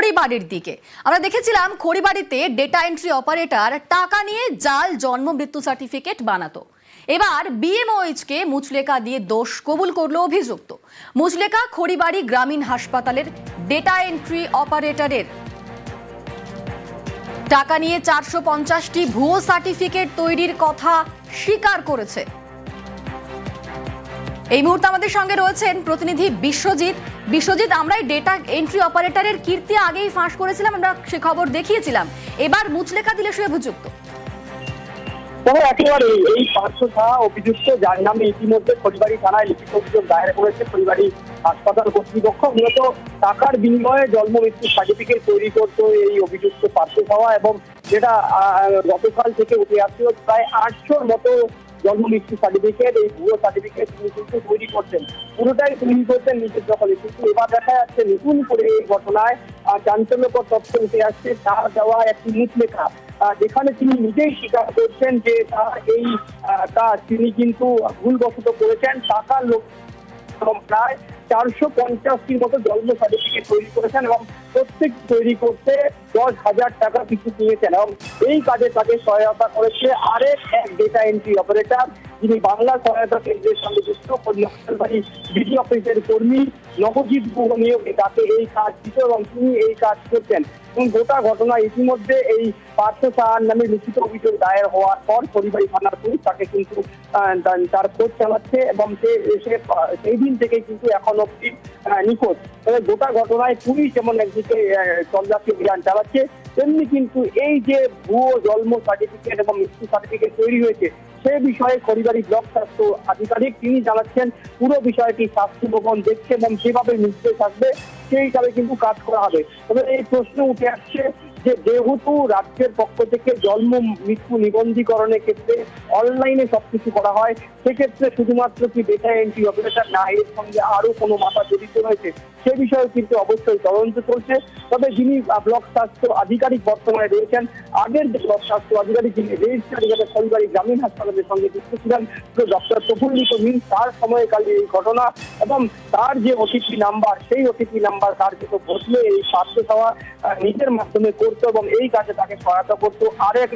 খড়িবাড়ির দিকে। আমরা দেখেছিলাম খড়িবাড়িতে ডেটা এন্ট্রি অপারেটর টাকা নিয়ে জাল জন্ম মৃত্যু সার্টিফিকেট বানাতো। এবার বিএমওএইচকে মুচলেকা দিয়ে দোষ কবুল করল অভিযুক্ত। মুচলেকা খড়িবাড়ি গ্রামীণ হাসপাতালের ডেটা এন্ট্রি অপারেটরের টাকা নিয়ে চারশো পঞ্চাশটি ভুয়ো সার্টিফিকেট তৈরির কথা স্বীকার করেছে। এই মুহূর্তে আমাদের সঙ্গে রয়েছেন প্রতিনিধি বিশ্বজিৎ। বিশ্বজিৎ আমরা ডেটা এন্ট্রি অপারেটরের কীর্তি আগেই ফাঁস করেছিলাম, আমরা সে খবর দেখিয়েছিলাম। এবার মুচলেখা দিলে সে অভিযুক্ত তবে একেবারে এই অভিযুক্ত, যার নামে ইতিমধ্যে থানায় লিখিত অভিযোগ দায়ের করেছে খড়িবাড়ি হাসপাতাল কর্তৃপক্ষ। মূলত টাকার বিনিময়ে জন্ম মৃত্যু সার্টিফিকেট তৈরি করতো এই অভিযুক্ত পার্শ্ব সাহা এবং যেটা গতকাল থেকে উঠে আসছিল প্রায় আটশোর মতো জন্ম মৃত্যু সার্টিফিকেট এই ভুয়ো সার্টিফিকেট তিনি কিন্তু তৈরি করছেন পুরোটাই তৈরি করছেন নিজের দখলে। কিন্তু এবার দেখা যাচ্ছে নতুন করে এই ঘটনায় চাঞ্চল্যকর তথ্য উঠে আসছে। তার দেওয়া একটি লিখ। লেখা যেখানে তিনি নিজেই স্বীকার করছেন যে তার এই কাজ তিনি কিন্তু ভুলবশত করেছেন। টাকার লোক এবং প্রায় চারশো পঞ্চাশটির মতো জন্ম সার্টিফিকেট তৈরি করেছেন এবং প্রত্যেক তৈরি করতে দশ হাজার টাকা কিছু নিয়েছেন এবং এই কাজে তাকে সহায়তা করেছে আরেক এক ডেটা এন্ট্রি অপারেটর যিনি বাংলা সহায়তা কেন্দ্রের সঙ্গে যুক্ত কন্যাকুমারী বিডি অফিসের কর্মী নবজিৎ গুহ নিয়োগে তাকে এই কাজ দিত এবং তিনি এই কাজ করতেন। এবং গোটা ঘটনা ইতিমধ্যে এই পার্থ সাহার নামে লিখিত অভিযোগ দায়ের হওয়ার পর পরিবারী থানার পুলিশ তাকে কিন্তু তার- খোঁজ চালাচ্ছে এবং সে সেই দিন থেকে কিন্তু এখন অব্দি নিখোঁজ। তবে গোটা ঘটনায় পুলিশ যেমন একদিকে তল্লাশি অভিযান চালাচ্ছে, তেমনি কিন্তু এই যে ভুয়ো জন্ম সার্টিফিকেট এবং মৃত্যু সার্টিফিকেট তৈরি হয়েছে সে বিষয়ে খড়িবাড়ি ব্লক স্বাস্থ্য আধিকারিক তিনি জানাচ্ছেন, পুরো বিষয়টি স্বাস্থ্য ভবন দেখছে এবং যেভাবে নির্দেশ আসবে সেই হিসাবে কিন্তু কাজ করা হবে। তবে এই প্রশ্ন উঠে আসছে যে যেহেতু রাজ্যের পক্ষ থেকে জন্ম, মৃত্যু নিবন্ধীকরণের ক্ষেত্রে অনলাইনে সবকিছু করা হয়, সেক্ষেত্রে শুধুমাত্র কি ডেটা এন্ট্রি অপারেটর না, এর সঙ্গে আরও কোনো মাথা জড়িত রয়েছে, সে বিষয়ে কিন্তু অবশ্যই তদন্ত চলছে। তবে যিনি ব্লক স্বাস্থ্য আধিকারিক বর্তমানে রয়েছেন, আগের যে ব্লক স্বাস্থ্য আধিকারিক যিনি রেজিস্ট্রার খলিবাড়ি গ্রামীণ হাসপাতালের সঙ্গে যুক্ত ছিলেন ডক্টর প্রফুল্লিত মিন তার সময়কালে এই ঘটনা এবং তার যে ওটিপি নাম্বার সেই ওটিপি নাম্বার কার্যত বসলে এই স্বাস্থ্য সেবা নিজের মাধ্যমে করতো এবং এই কাজে তাকে সহায়তা করতো। আরেক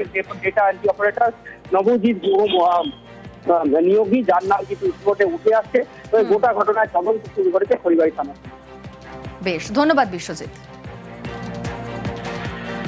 data entry operator Nabajit Guha Niyogi যার নাম কিন্তু রিপোর্টে উঠে আসছে। তবে গোটা ঘটনায় তদন্ত শুরু করেছে খড়িবাড়ি থানা। বেশ ধন্যবাদ বিশ্বজিৎ।